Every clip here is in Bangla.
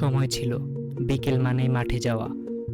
সময় ছিল। বিকেল মানে মাঠে যাওয়া।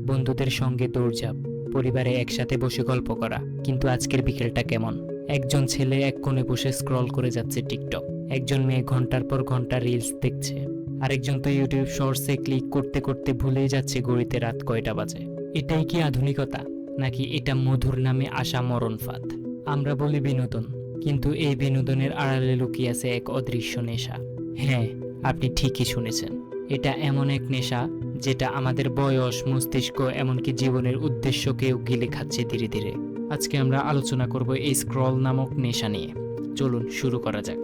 বন্ধুদের সঙ্গে দৌড়ঝাঁপ, পরিবারে একসাথে বসে গল্প করা। কিন্তু আজকের বিকেলটা কেমন? একজন ছেলে এক কোণে বসে স্ক্রল করে যাচ্ছে টিকটক একজন মেয়ে ঘণ্টার পর ঘণ্টা রিলস দেখছে। আরেকজন তো ইউটিউব শর্টসে ক্লিক করতে করতে ভুলেই যাচ্ছে গড়িতে রাত কয়টা বাজে। এটাই কি আধুনিকতা? নাকি এটা মধুর নামে আসা মরণ ফাঁদ? আমরা বলি বিনোদন, কিন্তু এই বিনোদনের আড়ালে লুকিয়ে আছে এক অদৃশ্য নেশা। হ্যাঁ আপনি ঠিকই শুনেছেন। এটা এমন এক নেশা যেটা আমাদের বয়স, মস্তিষ্ক, এমনকি জীবনের উদ্দেশ্যকেও গিলে খাচ্ছে ধীরে ধীরে। আজকে আমরা আলোচনা করব এই স্ক্রল নামক নেশা নিয়ে। চলুন শুরু করা যাক।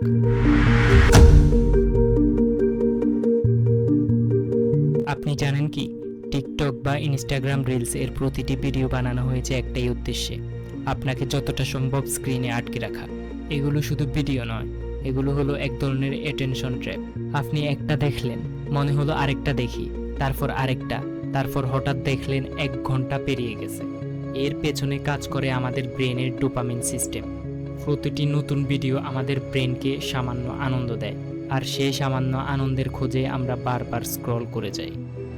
আপনি জানেন কি, টিকটক বা ইনস্টাগ্রাম রিলস এর প্রতিটি ভিডিও বানানো হয়েছে একটাই উদ্দেশ্যে, আপনাকে যতটা সম্ভব স্ক্রিনে আটকে রাখা। এগুলো শুধু ভিডিও নয়, এগুলো হলো এক ধরনের অ্যাটেনশন ট্র্যাপ আপনি একটা দেখলেন মনে হলো আরেকটা দেখি, তারপর আরেকটা, তারপর হঠাৎ দেখলেন এক ঘণ্টা পেরিয়ে গেছে। এর পেছনে কাজ করে আমাদের ব্রেনের ডোপামিন সিস্টেম। প্রতিটি নতুন ভিডিও আমাদের ব্রেনকে সামান্য আনন্দ দেয়, আর সেই সামান্য আনন্দের খোঁজে আমরা বারবার স্ক্রল করে যাই।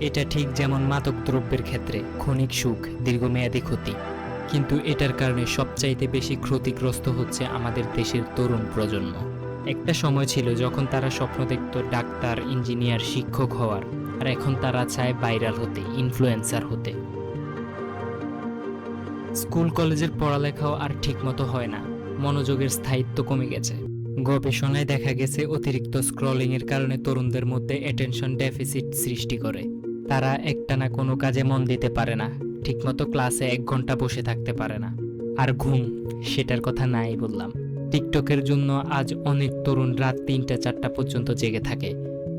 এটা ঠিক যেমন মাদক দ্রব্যের ক্ষেত্রে ক্ষণিক সুখ, দীর্ঘমেয়াদী ক্ষতি, কিন্তু এটার কারণে সবচাইতে বেশি ক্ষতিগ্রস্ত হচ্ছে আমাদের দেশের তরুণ প্রজন্ম। একটা সময় ছিল যখন তারা স্বপ্ন দেখত ডাক্তার, ইঞ্জিনিয়ার, শিক্ষক হওয়ার, আর এখন তারা চায় ভাইরাল হতে ইনফ্লুয়েন্সার হতে। স্কুল কলেজের পড়ালেখাও আর ঠিকমতো হয় না। মনোযোগের স্থায়িত্ব কমে গেছে। গবেষণায় দেখা গেছে অতিরিক্ত স্ক্রলিং এর কারণে তরুণদের মধ্যে অ্যাটেনশন ডেফিসিট সৃষ্টি করে। তারা একটানা কোনো কাজে মন দিতে পারে না, ঠিকমতো ক্লাসে এক ঘণ্টা বসে থাকতে পারে না। আর ঘুম, সেটার কথা নাই বললাম। টিকটকের জন্য আজ অনেক তরুণ রাত তিনটা চারটা পর্যন্ত জেগে থাকে।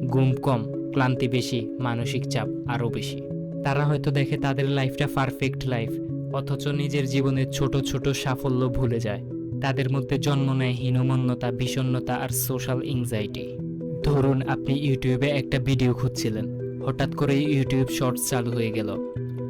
ঘুম কম, ক্লান্তি বেশি, মানসিক চাপ আরও বেশি। তারা হয়তো দেখে তাদের লাইফটা পারফেক্ট লাইফ, অথচ নিজের জীবনের ছোট ছোট সাফল্য ভুলে যায়। তাদের মধ্যে জন্ম নেয় হীনমন্যতা, বিষণ্ণতা আর সোশ্যাল এংজাইটি ধরুন আপনি ইউটিউবে একটা ভিডিও খুঁজছিলেন, হঠাৎ করে ইউটিউব শর্টস চালু হয়ে গেল।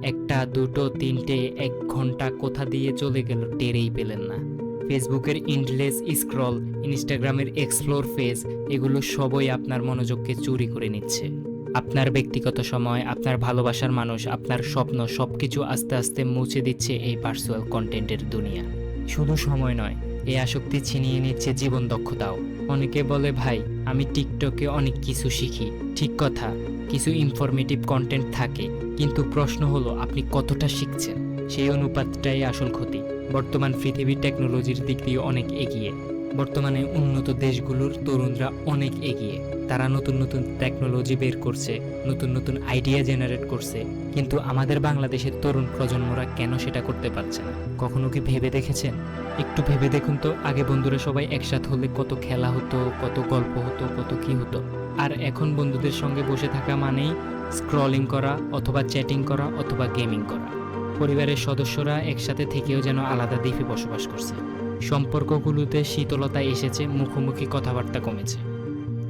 একটা, দুটো, তিনটে, এক ঘণ্টা কোথা দিয়ে চলে গেল টেরেই পেলেন না। ফেসবুকের ইন্ডলেস স্ক্রল ইনস্টাগ্রামের এক্সপ্লোর ফেজ এগুলো সবই আপনার মনোযোগকে চুরি করে নিচ্ছে। আপনার ব্যক্তিগত সময়, আপনার ভালোবাসার মানুষ, আপনার স্বপ্ন সবকিছু আস্তে আস্তে মুছে দিচ্ছে এই পার্সোনাল কন্টেন্টের দুনিয়া। শুধু সময় নয় এই আসক্তি ছিনিয়ে নিচ্ছে জীবন দক্ষতাও। অনেকে বলে, ভাই, আমি টিকটকে অনেক কিছু শিখি। ঠিক কথা, কিছু ইনফরমেটিভ কন্টেন্ট থাকে, কিন্তু প্রশ্ন হলো, আপনি কতটা শিখছেন? সেই অনুপাতটাই আসল ক্ষতি। বর্তমান পৃথিবী টেকনোলজির দিক দিয়ে অনেক এগিয়ে। বর্তমানে উন্নত দেশগুলোর তরুণরা অনেক এগিয়ে। তারা নতুন নতুন টেকনোলজি বের করছে, নতুন নতুন আইডিয়া জেনারেট করছে। কিন্তু আমাদের বাংলাদেশের তরুণ প্রজন্মরা কেন সেটা করতে পারছে না? কখনো কি ভেবে দেখেছেন? একটু ভেবে দেখুন তো, আগে বন্ধুরা সবাই একসাথ হলে কত খেলা হতো, কত গল্প হতো, কত কি হতো। আর এখন বন্ধুদের সঙ্গে বসে থাকা মানেই স্ক্রলিং করা, অথবা চ্যাটিং করা, অথবা গেমিং করা। পরিবারের সদস্যরা একসাথে থেকেও যেন আলাদা দ্বীপে বসবাস করছে। সম্পর্কগুলোতে শীতলতা এসেছে, মুখোমুখি কথাবার্তা কমেছে।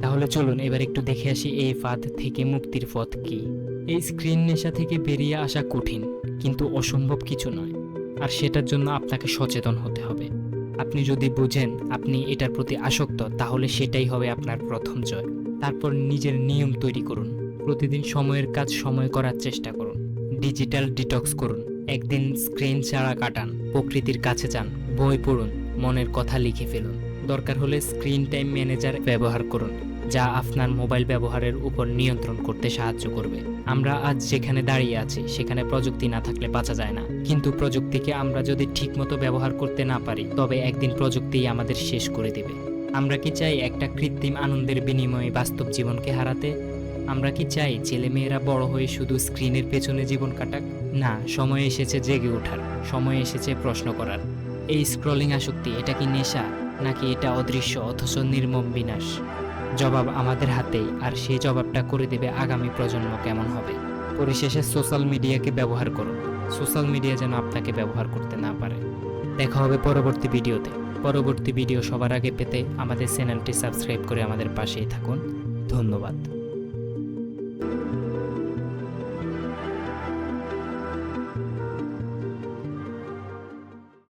তাহলে চলুন এবার একটু দেখে আসি এই ফাঁদ থেকে মুক্তির পথ কি। এই স্ক্রিন নেশা থেকে বেরিয়ে আসা কঠিন, কিন্তু অসম্ভব কিছু নয়। আর সেটার জন্য আপনাকে সচেতন হতে হবে। আপনি যদি বুঝেন আপনি এটার প্রতি আসক্ত, তাহলে সেটাই হবে আপনার প্রথম জয়। তারপর নিজের নিয়ম তৈরি করুন। প্রতিদিন সময়ের কাজ সময় করার চেষ্টা করুন। ডিজিটাল ডিটক্স করুন। একদিন স্ক্রিন ছাড়া কাটান, প্রকৃতির কাছে যান, বই পড়ুন, মনের কথা লিখে ফেলুন। দরকার হলে স্ক্রিন টাইম ম্যানেজার ব্যবহার করুন, যা আপনার মোবাইল ব্যবহারের উপর নিয়ন্ত্রণ করতে সাহায্য করবে। আমরা আজ যেখানে দাঁড়িয়ে আছি, সেখানে প্রযুক্তি না থাকলে বাঁচা যায় না। কিন্তু প্রযুক্তিকে আমরা যদি ঠিকমতো ব্যবহার করতে না পারি, তবে একদিন প্রযুক্তিই আমাদের শেষ করে দেবে। আমরা কি চাই একটা কৃত্রিম আনন্দের বিনিময়ে বাস্তব জীবনকে হারাতে? আমরা কি চাই ছেলেমেয়েরা বড় হয়ে শুধু স্ক্রিনের পেছনে জীবন কাটাক? না, সময় এসেছে জেগে ওঠার, সময় এসেছে প্রশ্ন করার। এই স্ক্রলিং আসক্তি, এটা কি নেশা, নাকি এটা অদৃশ্য অথচ নির্মম বিনাশ? জবাব আমাদের হাতেই, আর সেই জবাবটা করে দেবে আগামী প্রজন্ম কেমন হবে। পরিশেষে সোশ্যাল মিডিয়াকে ব্যবহার করুন। সোশ্যাল মিডিয়া যেন আপনাকে ব্যবহার করতে না পারে। দেখা হবে পরবর্তী ভিডিওতে। পরবর্তী ভিডিও সবার আগে পেতে আমাদের চ্যানেলটি সাবস্ক্রাইব করে আমাদের পাশেই থাকুন। ধন্যবাদ।